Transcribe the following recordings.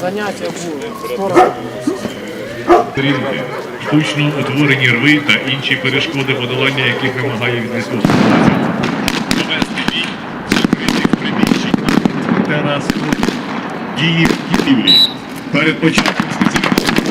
заняття були. Скоро штучно утворені рви та інші перешкоди, подолання яких вимагає від військових. Довести бій закритих приміщень та терасах, дії будівлі. Перед початком спеціалізованої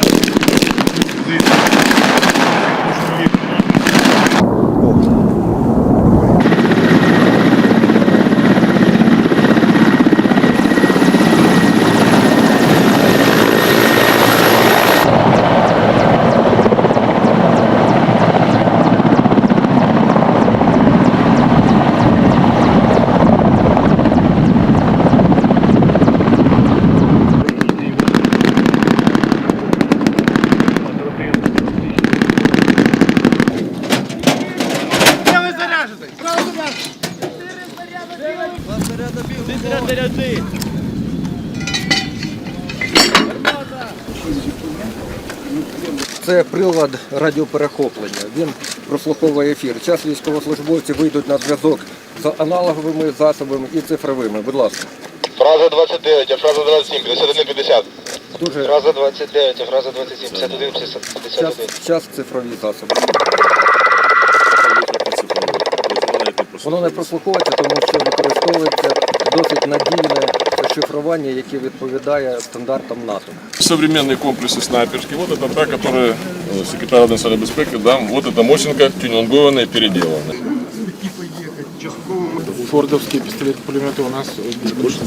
Це прилад радіоперехоплення. Він прослуховує ефір. Час військовослужбовці вийдуть на зв'язок з аналоговими засобами і цифровими. Будь ласка, Фраза 29, а фраза 27, 51, 50. дуже Фраза 29, а фраза 27, 51, 51. час, час цифрові засоби. Воно не прослуховується, тому що використовується досить надійне шифрування, яке відповідає стандартам НАТО. Современні комплекси снайперські, Вот это та, яка э, секретар Адміністрації безпеки дав, от це Мосінка, тюнінгована і переділена. Фордовские пистолеты-пулеметы у нас больше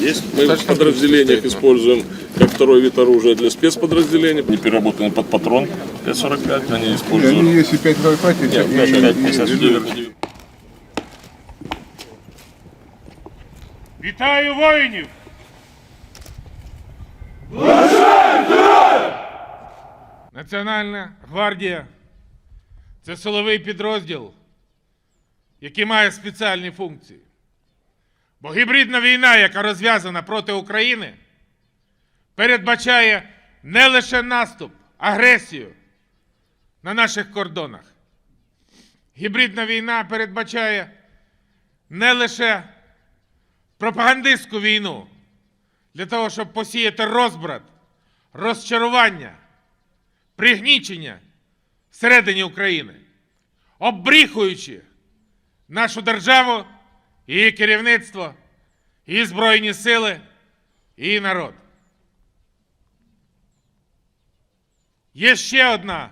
есть. Мы в подразделениях используем как второй вид оружия для спецподразделений. Не переработанный под патрон 5.45, они используют. Они есть и 5.25, и 5.55. Вітаю воїнів! Національна гвардія це силовий підрозділ, який має спеціальні функції. Бо гібридна війна, яка розв'язана проти України, передбачає не лише наступ, агресію на наших кордонах. Гібридна війна передбачає не лише пропагандистську війну для того, щоб посіяти розбрат, розчарування пригнічення всередині України, оббріхуючи нашу державу, її керівництво, її Збройні сили, її народ. Є ще одна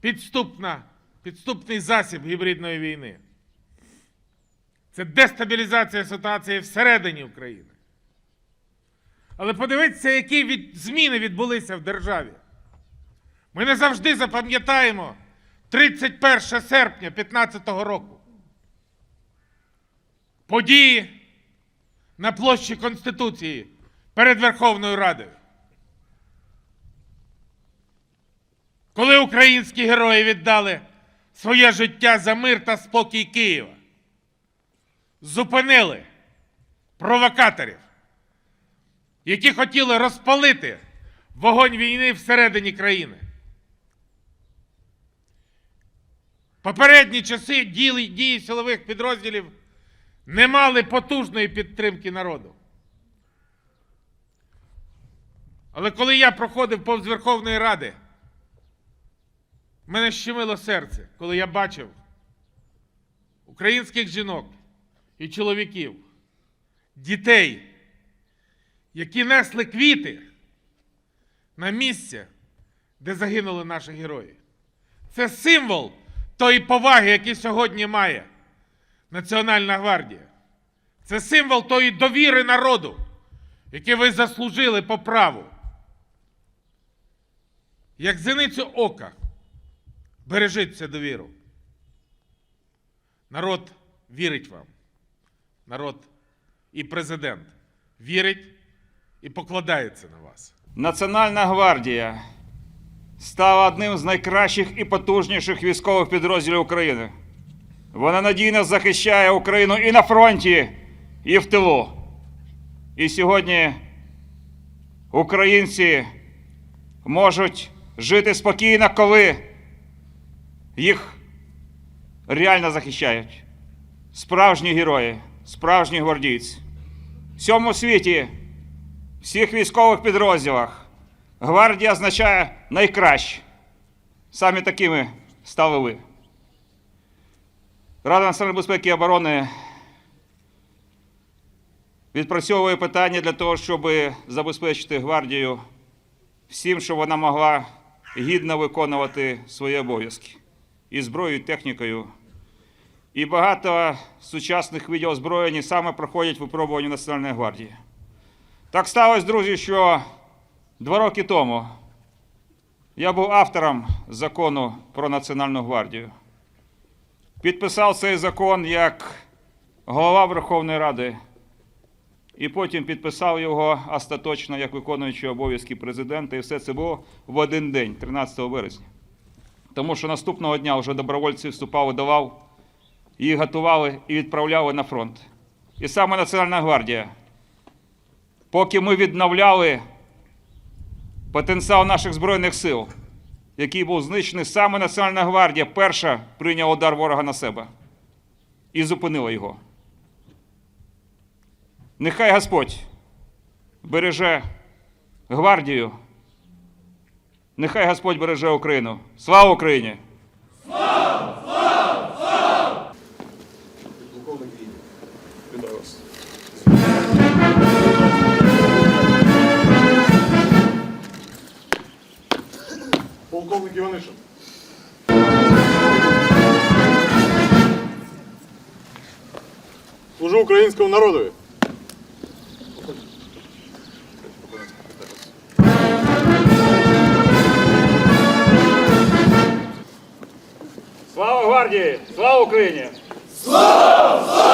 підступна, підступний засіб гібридної війни. Це дестабілізація ситуації всередині України. Але подивіться, які від... зміни відбулися в державі. Ми не завжди запам'ятаємо 31 серпня 2015 року. Події на площі Конституції перед Верховною Радою. Коли українські герої віддали своє життя за мир та спокій Києва, зупинили провокаторів, які хотіли розпалити вогонь війни всередині країни. Попередні часи дії, силових підрозділів не мали потужної підтримки народу. Але коли я проходив повз Верховної Ради, мене щемило серце, коли я бачив українських жінок і чоловіків, дітей, які несли квіти на місце, де загинули наші герої. Це символ тої поваги, яку сьогодні має Національна гвардія. Це символ тої довіри народу, яку ви заслужили по праву. Як зеницю ока, бережіть цю довіру. Народ вірить вам. Народ і президент вірить і покладається на вас. Національна гвардія стала одним з найкращих і потужніших військових підрозділів України. Вона надійно захищає Україну і на фронті, і в тилу. І сьогодні українці можуть жити спокійно, коли їх реально захищають. Справжні герої, справжні гвардійці. В цьому світі всіх військових підрозділах гвардія означає найкраще. Саме такими стали ви. Рада національної безпеки і оборони відпрацьовує питання для того, щоб забезпечити гвардію всім, щоб вона могла гідно виконувати свої обов'язки і зброєю, і технікою. І багато сучасних видів озброєння саме проходять випробування Національної гвардії. Так сталося, друзі, що два роки тому я був автором закону про Національну гвардію. Підписав цей закон як голова Верховної Ради, і потім підписав його остаточно як виконуючий обов'язки президента. І все це було в один день, 13 березня. Тому що наступного дня вже добровольці вступали до лав, їх готували і відправляли на фронт. І саме Національна гвардія, поки ми відновляли потенціал наших Збройних сил, який був знищений, саме Національна гвардія перша прийняла удар ворога на себе і зупинила його. Нехай Господь береже гвардію. Нехай Господь береже Україну. Слава Україні! Полковник Іванишин. Служу українському народові. Слава гвардії! Слава Україні! Слава!